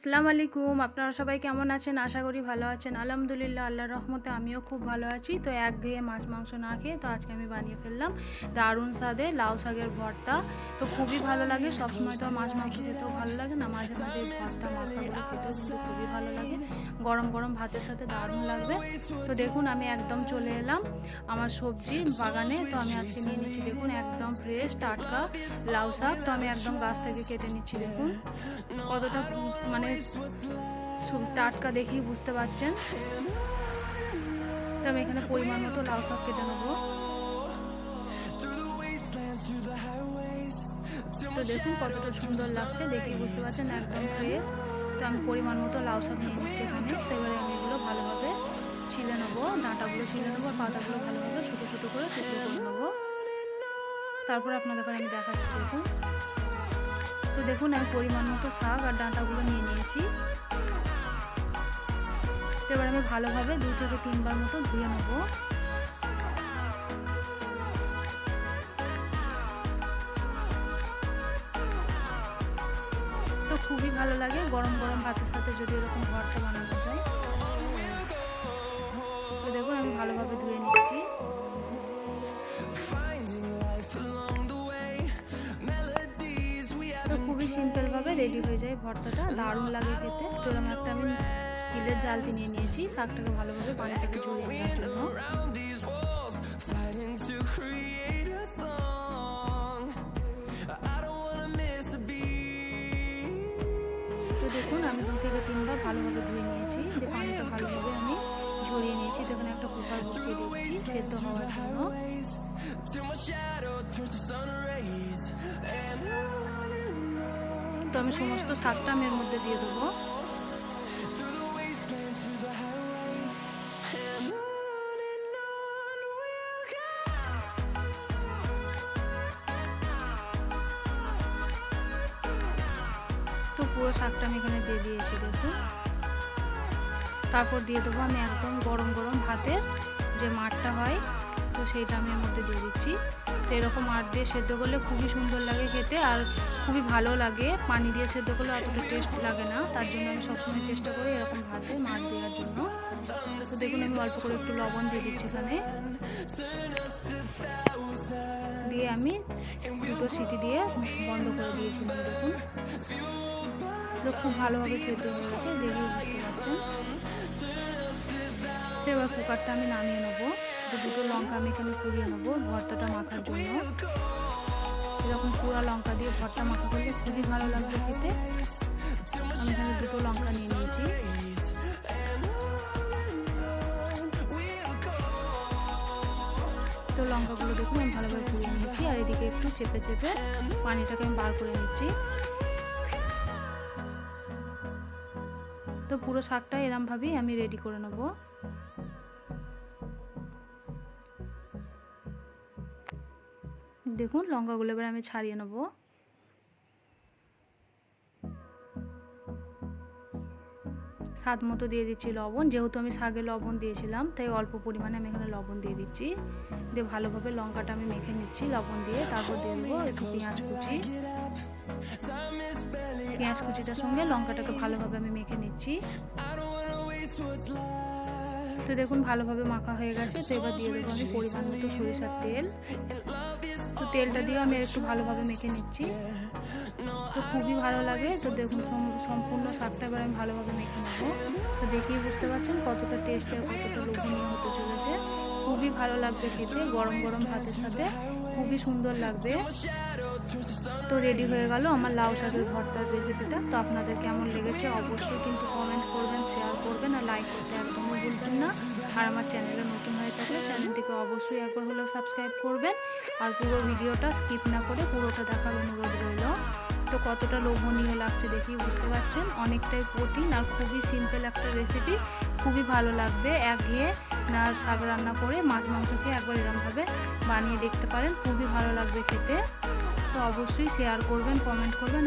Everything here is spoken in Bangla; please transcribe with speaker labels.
Speaker 1: আসসালামু আলাইকুম। আপনারা সবাই কেমন আছেন? আশা করি ভালো আছেন। আলহামদুলিল্লাহ, আল্লাহর রহমতে আমিও খুব ভালো আছি। তো এক ঘেয়ে মাছ, মাংস না খেয়ে তো আজকে আমি বানিয়ে ফেললাম দারুণ স্বাদে লাউ শাকের ভর্তা। তো খুবই ভালো লাগে। সবসময় তো মাছ, মাংস খেতেও ভালো লাগে না, মাঝে মাঝে ভর্তা মাখাগুলো খেতেও কিন্তু খুবই ভালো লাগে। গরম গরম ভাতের সাথে দারুণ লাগবে। তো দেখুন, আমি একদম চলে এলাম আমার সবজি বাগানে। তো আমি আজকে নিয়ে নিচ্ছি দেখুন, একদম ফ্রেশ টাটকা লাউ শাক। তো আমি একদম গাছ থেকে কেটে নিচ্ছি দেখুন। কতটা মানে টাটকা দেখেই বুঝতে পারছেন। তো আমি এখানে পরিমাণ মতো লাউ শাক কেটে নেব। তো দেখুন কতটা সুন্দর লাগছে, দেখেই বুঝতে পারছেন, একদম ফ্রেশ তো আমি পরিমাণ মতো লাউ শাক নিয়ে নিচ্ছি এখানে। তো এবারে আমি এগুলো ভালোভাবে ছিলে নেব, ডাঁটাগুলো ছিলে নেব পাতাগুলো ভালোভাবে ছোটো ছোটো করে করে নেব। তারপর আপনাদের আমি দেখাচ্ছি, দেখুন। তো দেখুন, আমি পরিমাণ মতো শাক আর ডাঁটাগুলো নিয়ে নিয়েছি। তো এবার আমি ভালোভাবে দু থেকে তিনবার মতো ধুয়ে নেব। তো খুবই ভালো লাগে গরম গরম ভাতের সাথে যদি এরকম ভর্তা বানানো যায়। সিম্পলভাবে রেডি হয়ে যায় ভর্তাটা। দারুণ লাগে খেতে। তো এরকম একটা আমি স্টিলের জালতি নিয়ে নিয়েছি। শাকটাকে ভালোভাবে পানিটাকে ঝরিয়ে নেওয়ার জন্য। দেখুন, আমি দু থেকে তিনবার ভালোভাবে ধুয়ে নিয়েছি। যে পানিটা ভালোভাবে আমি ঝরিয়ে নিয়েছি, তো এখানে একটা কুকার বসিয়ে দিচ্ছি সেদ্ধ হওয়ার জন্য। আমি সমস্ত শাকটা আমি এর মধ্যে দিয়ে দেবো। তো পুরো শাকটা আমি এখানে দিয়ে দিয়েছি দেখুন তারপর দিয়ে দেবো আমি একদম গরম গরম ভাতের যে মাঠটা হয় সেইটা আমি এর মধ্যে দিয়ে দিচ্ছি। তো এরকম মাঠ দিয়ে সেদ্ধ করলে খুবই সুন্দর লাগে খেতে আর খুবই ভালো লাগে। পানি দিয়ে সেদ্ধ করলে অতটা টেস্ট লাগে না, তার জন্য আমি সবসময় চেষ্টা করি এরকম ভাতে মাঠ দেওয়ার জন্য। তো দেখুন আমি অল্প করে একটু লবণ দিয়ে দিচ্ছি এখানে। দিয়ে আমি দুটো সিটি দিয়ে বন্ধ করে দিয়েছিলাম দেখুন। খুব ভালোভাবে সেদ্ধ হয়ে গেছে দেখে বুঝতে পারছেন। এবার কুকারটা আমি নামিয়ে নেব। তো দুটো লঙ্কা আমি এখানে পুড়িয়ে নেব, ভর্তাটা মাখার জন্য। এরকম পুরা লঙ্কা দিয়ে ভর্তা মাখা করলে খুবই ভালো লাগবে খেতে। আমি এখানে দুটো লঙ্কা নিয়ে নিয়েছি। তো লঙ্কাগুলো দেখুন, আমি ভালোভাবে পুড়িয়ে নিয়েছি। আর এদিকে একটু চেপে চেপে পানিটাকে আমি বার করে নিচ্ছি। তো পুরো শাকটা এরমভাবেই আমি রেডি করে নেব। দেখুন, লঙ্কাগুলো এবার আমি ছাড়িয়ে নেব। স্বাদ মতো দিয়ে দিচ্ছি লবণ। যেহেতু আমি শাকে লবণ দিয়েছিলাম, তাই অল্প পরিমাণে আমি এখানে লবণ দিয়ে দিচ্ছি। দিয়ে ভালোভাবে লঙ্কাটা আমি মেখে নিচ্ছি, লবণ দিয়ে। তারপর দিয়ে দেবো একটু পেঁয়াজ কুচি। পেঁয়াজ কুচিটার সঙ্গে লঙ্কাটাকে ভালোভাবে আমি মেখে নিচ্ছি। তো দেখুন, ভালোভাবে মাখা হয়ে গেছে। তো এবার দিয়ে দেবো আমি পরিমাণ মতো সরিষার তেল। তেলটা দিয়ে আমি একটু ভালোভাবে মেখে নিচ্ছি। তো খুবই ভালো লাগে। তো দেখুন সম্পূর্ণ স্বাদটা এবার আমি ভালোভাবে মেখে নেব। তো দেখেই বুঝতে পারছেন কতটা টেস্ট আর কতটা লোভনীয় হতে চলেছে। খুবই ভালো লাগবে খেতে, গরম গরম ভাতের সাথে। খুবই সুন্দর লাগবে। তো রেডি হয়ে গেল আমার লাউ শাকের ভর্তার রেসিপিটা তো আপনাদের কেমন লেগেছে অবশ্যই কিন্তু কমেন্ট করবেন শেয়ার করবেন আর লাইক করতে একদমই ভুলবেন না। আর আমার চ্যানেলে নতুন হয়ে থাকলে চ্যানেলটিকে অবশ্যই একবার হলেও সাবস্ক্রাইব করবেন। আর পুরো ভিডিওটা স্কিপ না করে পুরোটা দেখার অনুরোধ রইল। তো কতটা লোভনীয় লাগছে দেখি বুঝতে পারছেন? অনেকটাই প্রোটিন আর খুবই সিম্পল একটা রেসিপি খুবই ভালো লাগবে। একঘেয়ে না শাক রান্না করে মাছ মাংসকে একবার এরমভাবে বানিয়ে দেখতে পারেন। খুবই ভালো লাগবে খেতে। তো অবশ্যই শেয়ার করবেন কমেন্ট করবেন।